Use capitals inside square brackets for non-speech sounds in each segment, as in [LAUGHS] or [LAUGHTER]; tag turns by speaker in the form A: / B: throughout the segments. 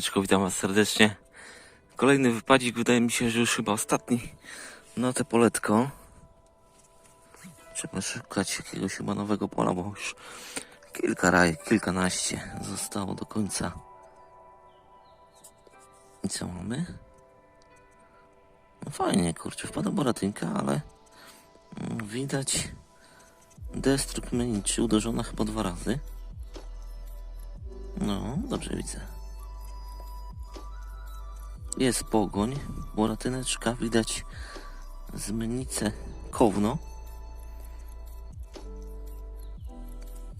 A: Witam was serdecznie. Kolejny wypadzik, wydaje mi się, że już chyba ostatni na te poletko. Trzeba szukać jakiegoś chyba nowego pola, bo już kilka raj, kilkanaście zostało do końca. I co mamy? No fajnie, kurczę, wpada boratynka, ale widać destruk meniczy uderzona chyba dwa razy. No, dobrze widzę. Jest pogoń, boratyneczka, widać zmennicę kowno.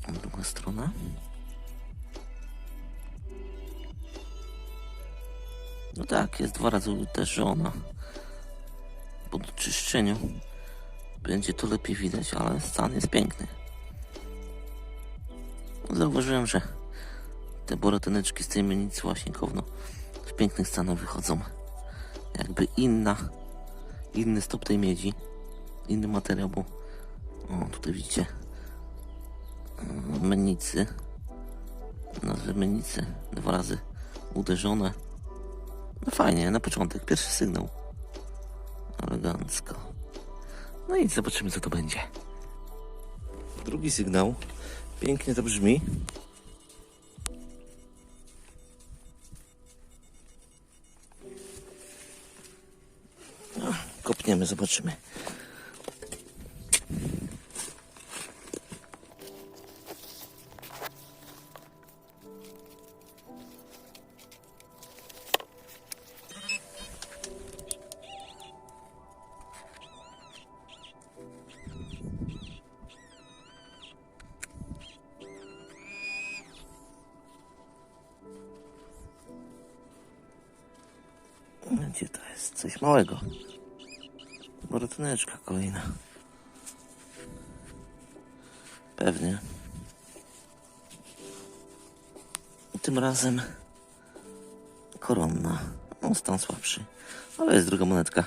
A: Druga strona. No tak, jest dwa razy uderzona. Po doczyszczeniu będzie to lepiej widać, ale stan jest piękny. Zauważyłem, że te boratyneczki z tej mennicy właśnie kowno w pięknych stanach wychodzą. Jakby inna, inny stop tej miedzi, inny materiał, bo o, tutaj widzicie e, mennicy, nazwę mennicy, dwa razy uderzone. No fajnie, na początek, pierwszy sygnał. Elegancko. No i zobaczymy co to będzie. Drugi sygnał. Pięknie to brzmi. Kopniemy, zobaczymy. Gdzie to jest? Coś małego. Boratyneczka kolejna. Pewnie. I tym razem koronna. No, stan słabszy. Ale jest druga monetka.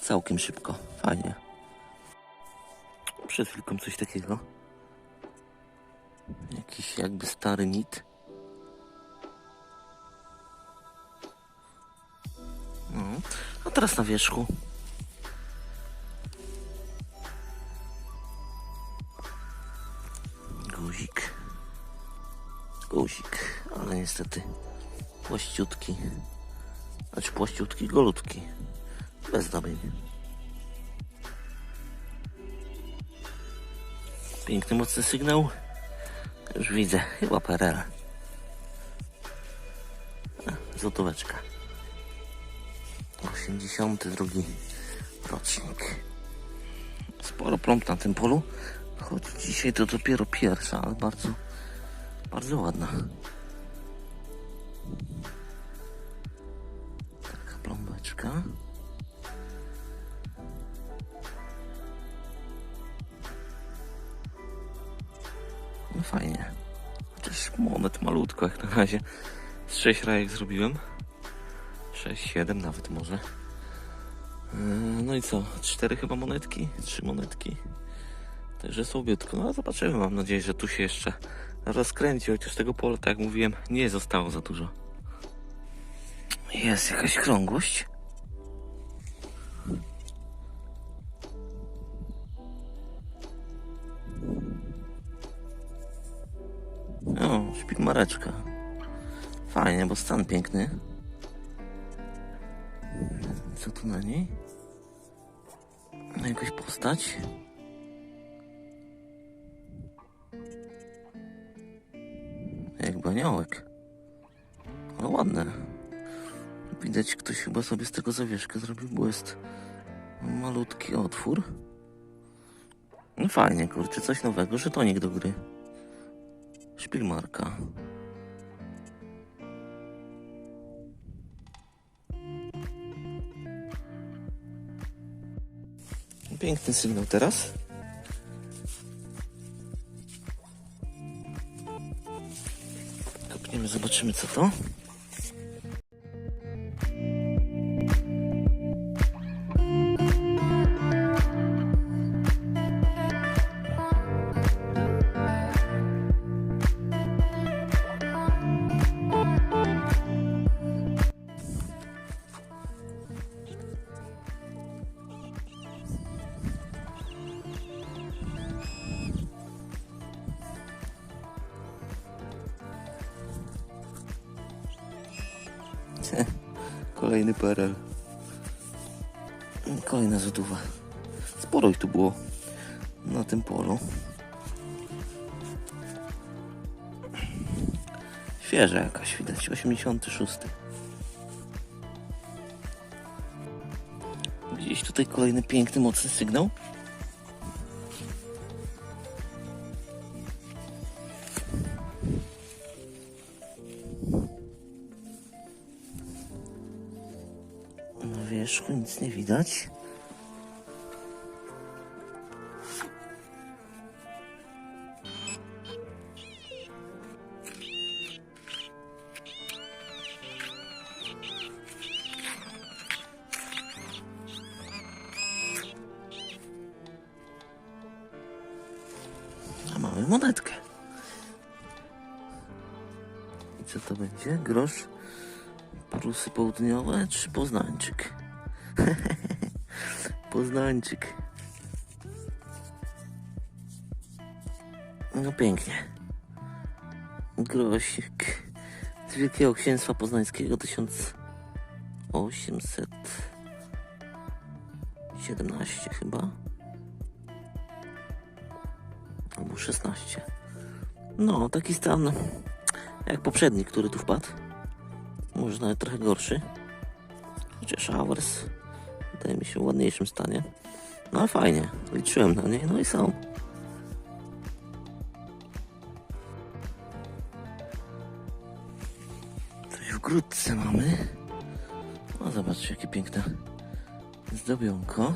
A: Całkiem szybko. Fajnie. Przed chwilką coś takiego. Jakiś jakby stary nit. No. A teraz na wierzchu. Guzik. Guzik, ale niestety płaściutki. Znaczy płaściutki, golutki. Bez zdobień. Piękny, mocny sygnał. Już widzę, chyba PRL. Złotóweczka. 82 rocznik. Sporo plomb na tym polu. Choć dzisiaj to dopiero pierwsza, ale bardzo, bardzo ładna. Taka plombeczka. No fajnie. Chociaż monet malutko jak na razie. Z 6 rajek zrobiłem. 6, 7 nawet może. Yy, No i co? Cztery chyba monetki? Trzy monetki. Także słabiutko. No zobaczymy. Mam nadzieję, że tu się jeszcze rozkręci. Chociaż tego pola, tak jak mówiłem, nie zostało za dużo. Jest jakaś krągłość. O, szpilmareczka. Fajnie, bo stan piękny. Co tu na niej? Jakaś postać? Aniołek. Ale ładne. Widać, ktoś chyba sobie z tego zawieszkę zrobił, bo jest malutki otwór. No fajnie, kurczę, coś nowego, żetonik do gry. Szpilmarka. Piękny sygnał teraz. Zobaczymy co to. Kolejny PRL. Kolejna rzutówka. Sporo ich tu było na tym polu. Świeża jakaś widać, 86. Gdzieś tutaj kolejny piękny, mocny sygnał. Nic nie widać. A monetkę. I co to będzie? Grosz? Prusy Południowe czy Poznańczyk? [LAUGHS] Poznańczyk. No pięknie. Grosik. Z Wielkiego Księstwa Poznańskiego 1817 chyba. Albo 16. No, taki stan jak poprzedni, który tu wpadł. Może nawet trochę gorszy. Chociaż Hours wydaje mi się w ładniejszym stanie. No ale fajnie, liczyłem na nie, no i są. Coś w grudce mamy. O, zobaczcie, jakie piękne zdobionko.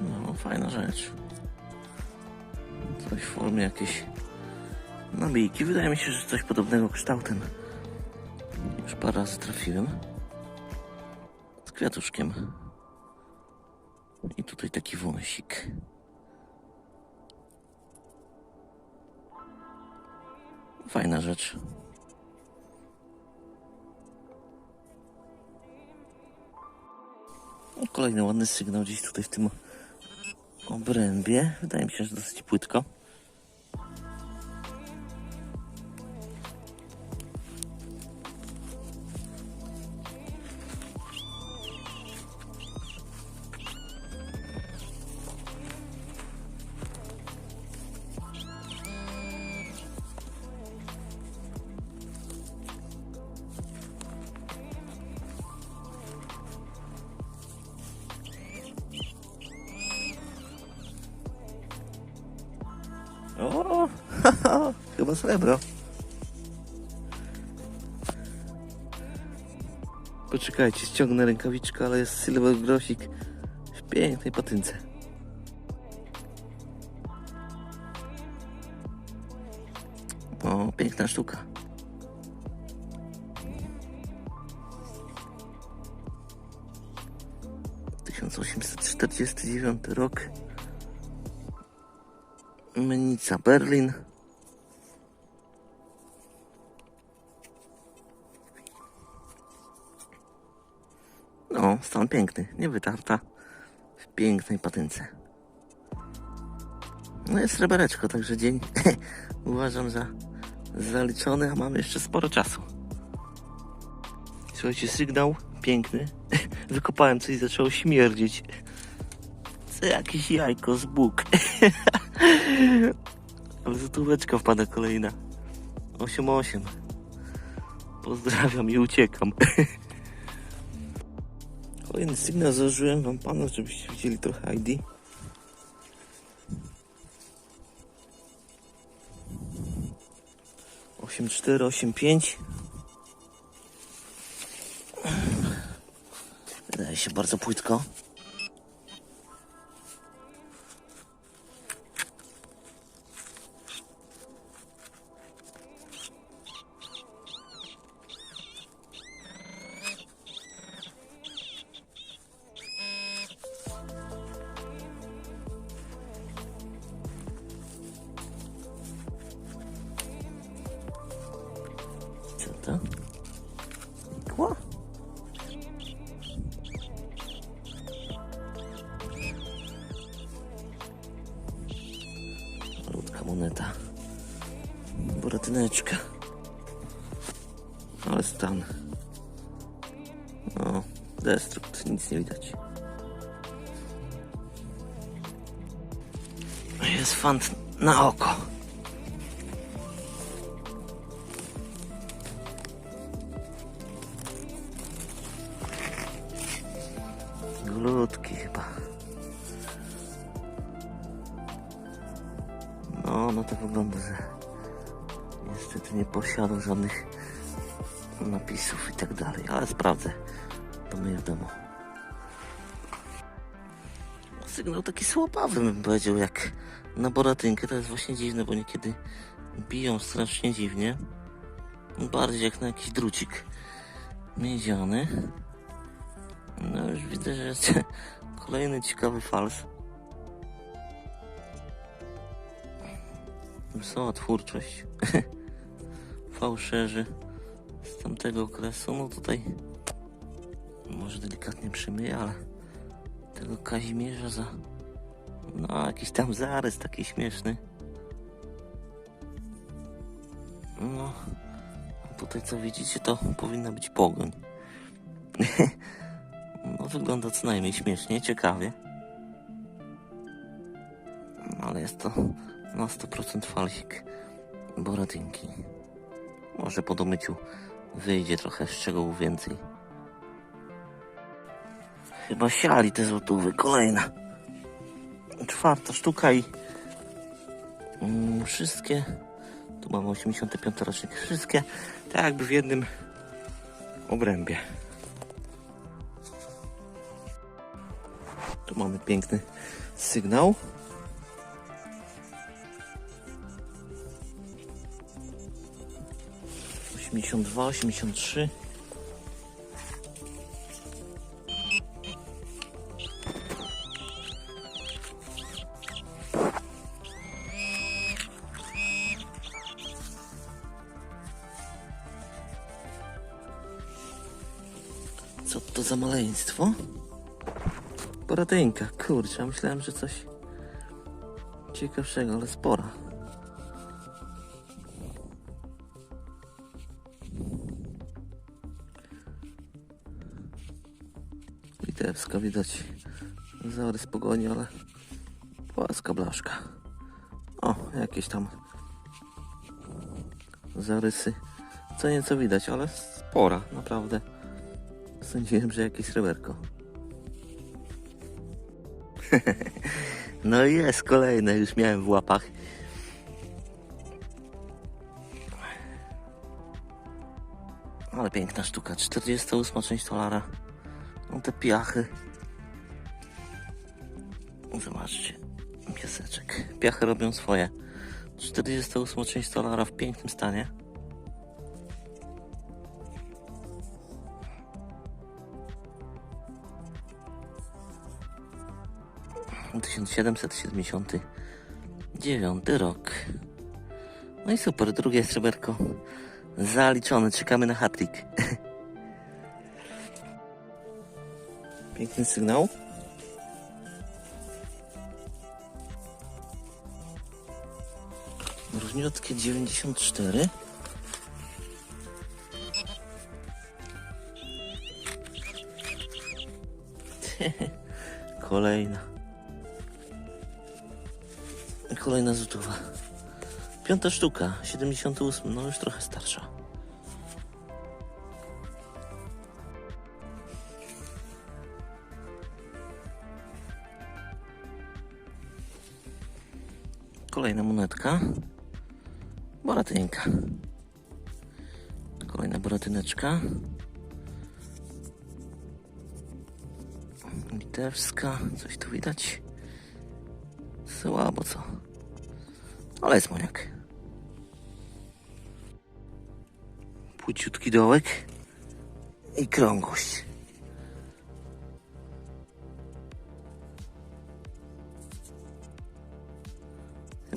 A: No, fajna rzecz. Coś w formie jakiejś nabijki. Wydaje mi się, że coś podobnego kształtem. Już parę razy trafiłem. Z kwiatuszkiem. I tutaj taki wąsik. Fajna rzecz. No, Kolejny ładny sygnał gdzieś tutaj w tym obrębie. Wydaje mi się, że dosyć płytko. Chyba srebro. Poczekajcie, ściągnę rękawiczkę, ale jest silver grosik w pięknej patynce. O, piękna sztuka. Tysiąc osiemset czterdziesty dziewiąty rok. Mennica Berlin. Piękny, nie wytarta. W pięknej patynce. No jest srebereczko, także dzień [LAUGHS] uważam za zaliczony, a mamy jeszcze sporo czasu. Słuchajcie, sygnał piękny. [LAUGHS] Wykopałem coś i zaczęło śmierdzić. Co jakieś jajko z Bóg. [LAUGHS] Ale złotóweczka wpada kolejna. 8-8. Pozdrawiam i uciekam. Kolejny sygnał założyłem wam panu, żebyście widzieli trochę ID. Osiem cztery, osiem pięć. Wydaje się bardzo płytko. Boratyneczka. Ale stan. No, destrukt, nic nie widać. Jest fant na oko. Żadnych napisów i tak dalej, ale sprawdzę. To myję w domu. Sygnał taki słabawy bym powiedział, jak na boratynkę. To jest właśnie dziwne, bo niekiedy biją strasznie dziwnie. Bardziej jak na jakiś drucik miedziany. No już widzę, że jest [LAUGHS] kolejny ciekawy fals. Wesoła twórczość. [LAUGHS] Fałszerzy z tamtego okresu. No tutaj może delikatnie przymyję, ale tego Kazimierza za no jakiś tam zarys taki śmieszny. No, tutaj co widzicie, to powinna być pogoń. [LAUGHS] no wygląda co najmniej śmiesznie, ciekawie. No, ale jest to na 100% falsik Boratynki. Może po domyciu wyjdzie trochę szczegółów więcej. Chyba siali te złotówy. Kolejna. Czwarta sztuka i mm, wszystkie. Tu mamy 85 rocznik. Wszystkie tak jakby w jednym obrębie. Tu mamy piękny sygnał. Osiemdziesiąt dwa, osiemdziesiąt trzy. Co to za maleństwo? Boratynka, kurczę, myślałem, że coś ciekawszego, ale spora. Litewska, widać zarys pogoni, ale płaska blaszka. O, jakieś tam zarysy. Co nieco widać, ale spora, naprawdę. Sądziłem, że jakieś sreberko. [LAUGHS] no i jest kolejne, już miałem w łapach. Ale piękna sztuka, 48 część dolara. Te piachy. Zobaczcie, piaseczek. Piachy robią swoje. 48 część dolara w pięknym stanie. 1779 rok. No i super, drugie sreberko zaliczone. Czekamy na hatrik. [LAUGHS] Piękny sygnał. Różniutkie 94. [LAUGHS] Kolejna. Kolejna złotówa. Piąta sztuka, 78, no już trochę starsza. Kolejna monetka. Boratynka. Kolejna boratyneczka. Litewska, coś tu widać? Słabo co? Ale jest moniak. Płyciutki dołek i krągłość.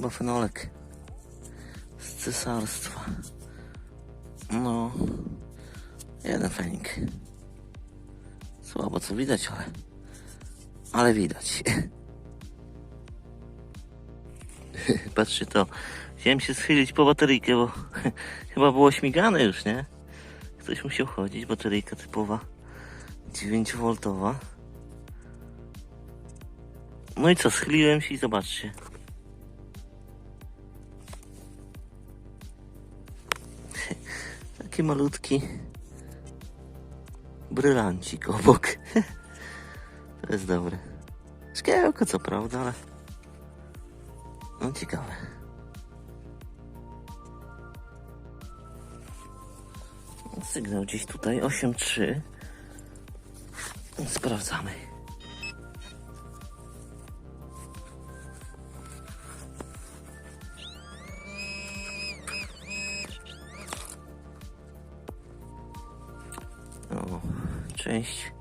A: Chyba fenolek z cesarstwa. No, jeden fenik. Słabo co widać, ale, ale widać. [LAUGHS] Patrzcie to, Chciałem się schylić po bateryjkę, bo [LAUGHS] chyba było śmigane już, nie? Ktoś musiał chodzić, bateryjka typowa 9V. No i co, schyliłem się i zobaczcie. Taki malutki brylancik obok. [LAUGHS] To jest dobre. Szkiełko co prawda, ale no ciekawe. Sygnał gdzieś tutaj 8.3. Sprawdzamy. Część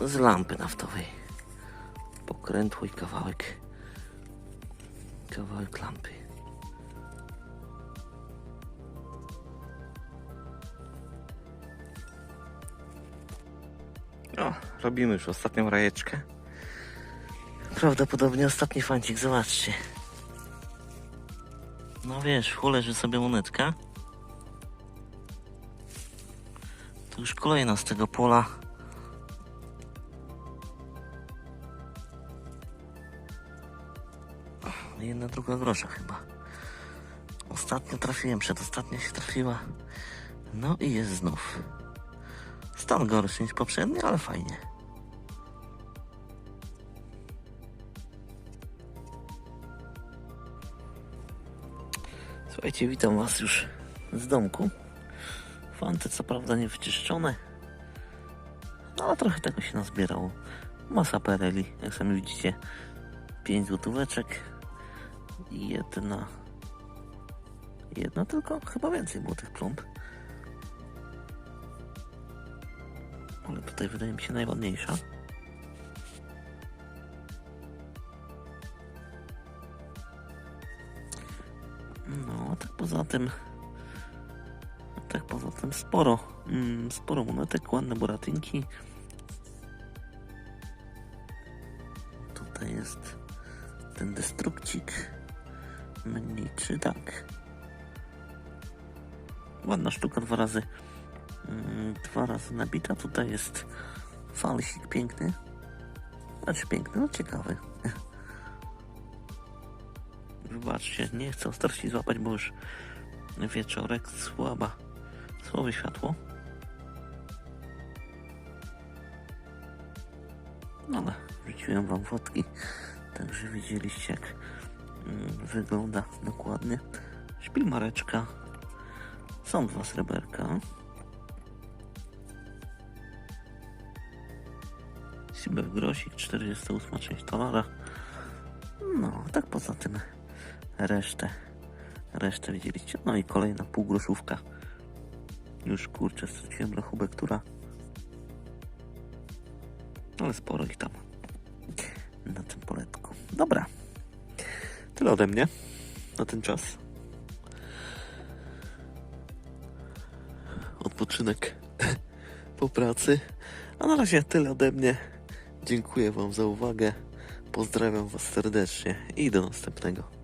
A: z lampy naftowej. Pokrętło i kawałek. Kawałek lampy. O, robimy już ostatnią rajeczkę. Prawdopodobnie ostatni fancik, zobaczcie. No wiesz, w chule leży sobie monetka. To już kolejna z tego pola. Jedna druga grosza chyba. Ostatnio trafiłem, przedostatnio się trafiła. No i jest znów. Stan gorszy niż poprzedni, ale fajnie. Słuchajcie, witam Was już z domku. Fanty co prawda nie wyczyszczone, no ale trochę tego się nazbierało. Masa pereli, jak sami widzicie. 5 złotóweczek jedna. Jedna tylko? Chyba więcej było tych plomb. Ale tutaj wydaje mi się najładniejsza. No, tak poza tym. Tak poza tym sporo. Mm, sporo monetek, ładne boratynki. Tutaj jest ten destrukcik. Mniczy, tak. Ładna sztuka, dwa razy Mm, dwa razy nabita. Tutaj jest falsik piękny. Znaczy piękny, no ciekawy. [LAUGHS] Wybaczcie, nie chcę ostrości złapać, bo już wieczorek słaba. Słabe światło. No wrzuciłem wam fotki, także widzieliście jak mm, wygląda dokładnie. Szpilmareczka. Są dwa sreberka. Cyber grosik, 48 część dolara. No, tak poza tym resztę, resztę widzieliście. No i kolejna półgroszówka. Już kurczę, straciłem rachubę, która... Ale sporo ich tam na tym poletku. Dobra. Tyle ode mnie na ten czas. Odpoczynek [LAUGHS] po pracy. A na razie tyle ode mnie. Dziękuję Wam za uwagę. Pozdrawiam Was serdecznie i do następnego.